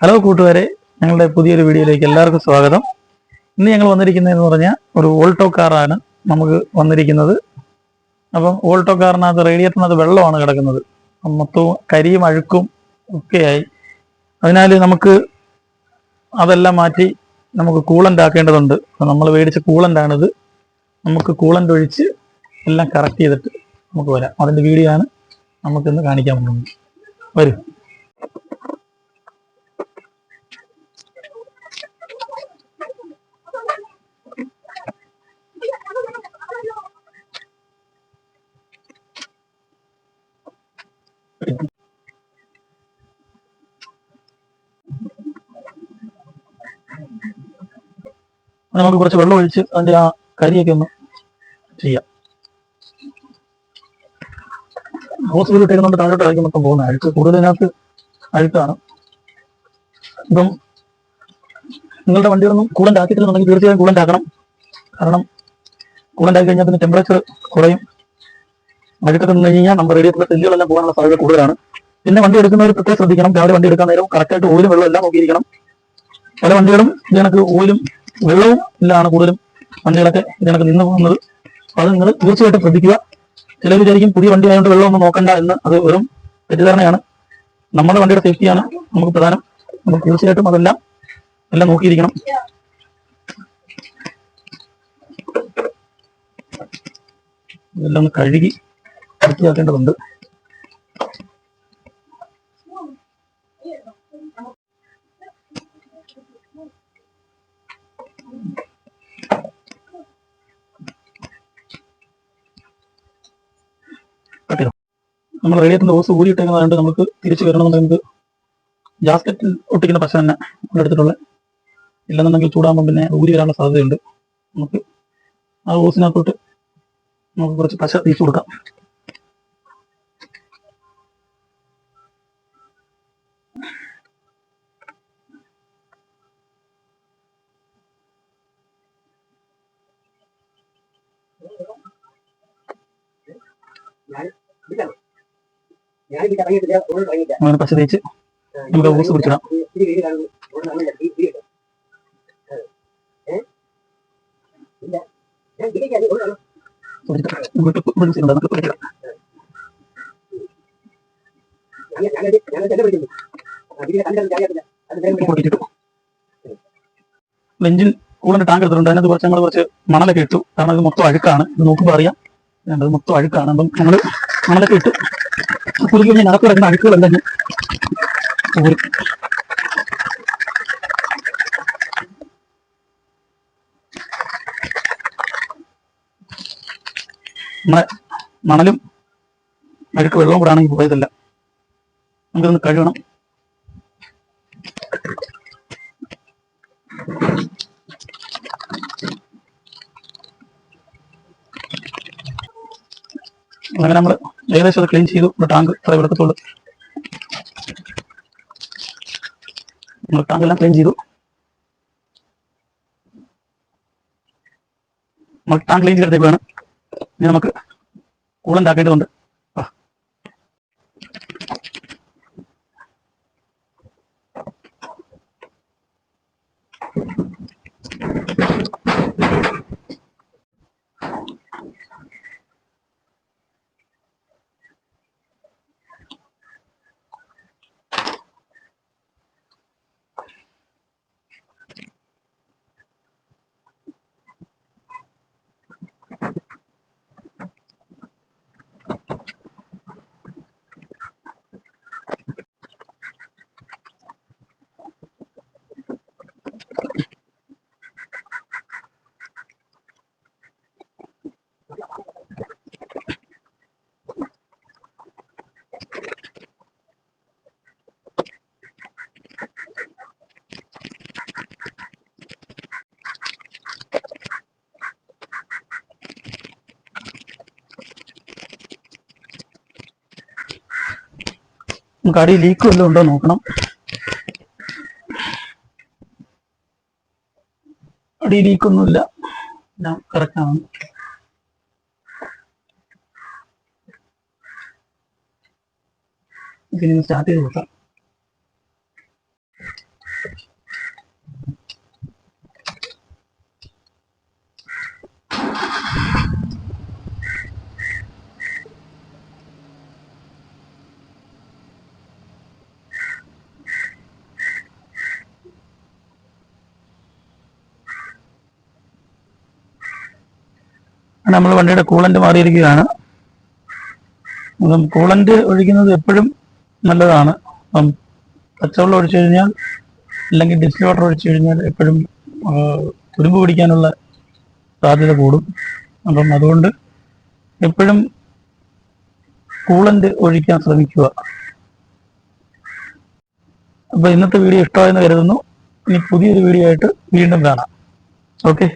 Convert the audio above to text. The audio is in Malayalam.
ഹലോ കൂട്ടുകാരെ ഞങ്ങളുടെ പുതിയൊരു വീഡിയോയിലേക്ക് എല്ലാവർക്കും സ്വാഗതം. ഇന്ന് ഞങ്ങൾ വന്നിരിക്കുന്നതെന്ന് പറഞ്ഞാൽ ഒരു ഓൾട്ടോ കാറാണ് നമുക്ക് വന്നിരിക്കുന്നത്. അപ്പം ഓൾട്ടോ കാറിനകത്ത് റേഡിയേറ്ററിനകത്ത് വെള്ളമാണ് കിടക്കുന്നത്. മൊത്തവും കരിയും അഴുക്കും ഒക്കെയായി. അതിനാൽ നമുക്ക് അതെല്ലാം മാറ്റി നമുക്ക് കൂളന്റ് ആക്കേണ്ടതുണ്ട്. നമ്മൾ മേടിച്ച കൂളന്റ് ആണിത്. നമുക്ക് കൂളന്റ് ഒഴിച്ച് എല്ലാം കറക്റ്റ് ചെയ്തിട്ട് നമുക്ക് വരാം. അതിന്റെ വീഡിയോ ആണ് നമുക്കിന്ന് കാണിക്കാൻ പോകുന്നത്. വരും അത് നമുക്ക് കുറച്ച് വെള്ളം ഒഴിച്ച് അതിന്റെ ആ കരിയൊക്കെ ഒന്ന് ചെയ്യാം. ഹോസ് വീൽ ഇട്ടേക്കുന്നുണ്ട് ഇറക്കി മൊത്തം പോകുന്ന അഴുക്ക് കൂടുതലിനകത്ത് അഴുക്കാണ്. ഇപ്പം നിങ്ങളുടെ വണ്ടിയൊന്നും കൂളന്റ് ആക്കിയിട്ടില്ലെന്നുണ്ടെങ്കിൽ തീർച്ചയായും കൂളന്റ് ആക്കണം. കാരണം കൂളന്റ് ആക്കി കഴിഞ്ഞാൽ പിന്നെ ടെമ്പറേച്ചർ കുറയും. അഴുക്കൊക്കെ നിന്ന് കഴിഞ്ഞാൽ നമ്മുടെ റേഡിയേറ്ററിലെ സെല്ലുകളെല്ലാം പോകാനുള്ള സാധ്യത കൂടുതലാണ്. പിന്നെ വണ്ടി എടുക്കുന്നവർ പ്രത്യേകം ശ്രദ്ധിക്കണം. രാവിലെ വണ്ടി എടുക്കാൻ നേരം കറക്റ്റായിട്ട് ഓയിലും വെള്ളം എല്ലാം നോക്കിയിരിക്കണം. പല വണ്ടികളും ഇതിനക്ക് ഓയിലും വെള്ളവും ഇല്ലാണ് കൂടുതലും വണ്ടികളൊക്കെ ഇതിനൊക്കെ നിന്ന് പോകുന്നത്. അത് നിങ്ങൾ തീർച്ചയായിട്ടും ശ്രദ്ധിക്കുക. ചിലർ വിചാരിക്കും പുതിയ വണ്ടി ആയതുകൊണ്ട് വെള്ളമൊന്നും നോക്കണ്ട എന്ന് അത് വെറും തെറ്റിദ്ധാരണയാണ്. നമ്മുടെ വണ്ടിയുടെ സേഫ്റ്റിയാണ് നമുക്ക് പ്രധാനം. നമ്മൾ തീർച്ചയായിട്ടും അതെല്ലാം എല്ലാം നോക്കിയിരിക്കണം. ഇതെല്ലാം ഒന്ന് കഴുകി വൃത്തിയാക്കേണ്ടതുണ്ട്. നമ്മൾ റേഡിയേറ്ററിന്റെ ഓസ് ഊരിയിട്ടേക്കുന്നതുകൊണ്ട് നമുക്ക് തിരിച്ചു വരണമെന്നുണ്ടെങ്കിൽ ജാസ്കറ്റിൽ ഒട്ടിക്കുന്ന പശ തന്നെ നമ്മളെടുത്തിട്ടുള്ള ഇല്ലെന്നുണ്ടെങ്കിൽ ചൂടാകുമ്പോൾ പിന്നെ ഊരി വരാനുള്ള സാധ്യതയുണ്ട്. നമുക്ക് ആ ഓസിനകത്തോട്ട് നമുക്ക് കുറച്ച് പശ തിരിച്ചു കൊടുക്കാം. ഞാൻ അങ്ങനെ പശ തേച്ച് നമുക്ക് ഊസ് പിടിച്ചിടാം. ഇത് കൂടെ ടാങ്ക് എടുത്തിട്ടുണ്ട്. അതിനകത്ത് കുറച്ച് കുറച്ച് മണലൊക്കെ ഇട്ടു. കാരണം അത് മൊത്തം അഴുക്കാണ്. ഇത് നോക്കുമ്പോൾ അറിയാം. മൊത്തം അഴുക്കാണ്. അപ്പം നമ്മൾ മണലൊക്കെ ഇട്ട് കഴിഞ്ഞാൽ അകത്ത് കിടക്കുന്ന ഞാൻ നമ്മളെ മണലും അഴുക്ക് വെള്ളവും കൂടെ ആണെങ്കിൽ പോയതല്ല. നമുക്കിതൊന്ന് കഴുകണം. അങ്ങനെ നമ്മൾ ഏകദേശം അത് ക്ലീൻ ചെയ്തു. ടാങ്ക് അത്ര എടുക്കത്തുള്ളൂ നമ്മൾ ടാങ്ക് ക്ലീൻ ചെയ്തു. നമ്മൾ ടാങ്ക് ക്ലീൻ ചെയ്തെടുത്തേക്കാണ് ഇനി നമുക്ക് കൂളന്റ് ആക്കേണ്ടതുണ്ട്. അടി ലീക്ക് വല്ലതും ഉണ്ടോ നോക്കണം. അടി ലീക്കൊന്നുമില്ല എല്ലാം കറക്റ്റാണ് ഇതിന് സ്റ്റാർട്ട് ചെയ്ത് നോക്കാം നമ്മൾ വണ്ടിയുടെ കൂളന്റ് മാറിയിരിക്കുകയാണ്. അപ്പം കൂളന്റ് ഒഴിക്കുന്നത് എപ്പോഴും നല്ലതാണ്. അപ്പം പച്ചവെള്ളം ഒഴിച്ചു കഴിഞ്ഞാൽ അല്ലെങ്കിൽ ഡിസ്റ്റിൽ വാട്ടർ ഒഴിച്ചു കഴിഞ്ഞാൽ എപ്പോഴും തുരുമ്പ് പിടിക്കാനുള്ള സാധ്യത കൂടും. അപ്പം അതുകൊണ്ട് എപ്പോഴും കൂളന്റ് ഒഴിക്കാൻ ശ്രമിക്കുക. അപ്പോൾ ഇന്നത്തെ വീഡിയോ ഇഷ്ടമായെന്ന് കരുതുന്നു. ഇനി പുതിയൊരു വീഡിയോ ആയിട്ട് വീണ്ടും കാണാം. ഓക്കെ?